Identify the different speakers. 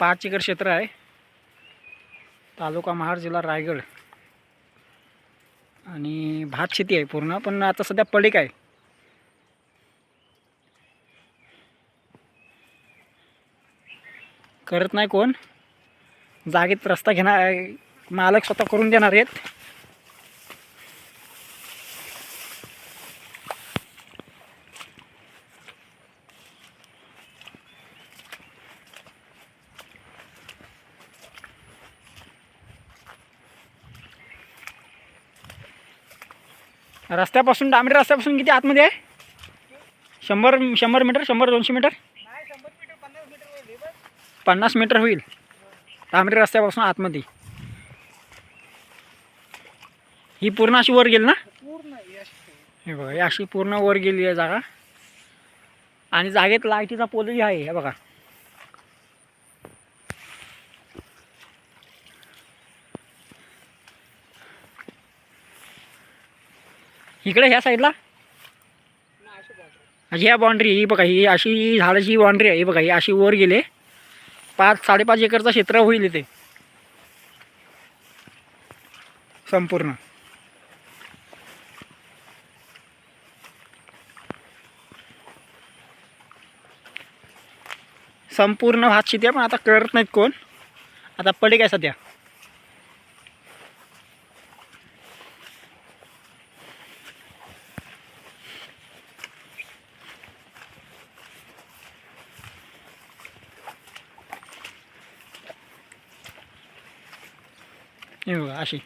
Speaker 1: पाच एकर क्षेत्र आहे. तालुका महाड जिल्हा रायगड. आणि भात शेती आहे पूर्ण पण आता सध्या पडीक आहे. करत नाही कोण. जागेत रस्ता घेणार मालक स्वतः करून देणार आहेत. रस्त्यापासून डांबरी रस्त्यापासून किती आतमध्ये आहे? शंभर शंभर मीटर शंभर दोनशे मीटर? पन्नास मीटर होईल. डांबरी रस्त्यापासून आतमध्ये. ही पूर्ण अशी वर गेली ना? हे बघा अशी पूर्ण वर गेली आहे जागा. आणि जागेत लाईटीचा पोलही आहे हे बघा. इकडे ह्या साईडला? अशी ह्या बाउंड्री ही बघा ही अशी झाडाची बाउंड्री आहे ही बघा ही अशी वर गेले. पाच साडेपाच एकरचं क्षेत्र होईल इथे. संपूर्ण. संपूर्ण भात शेती आहे पण आता करत नाहीत कोण. आता पडे काय सध्या? हे बघा अशी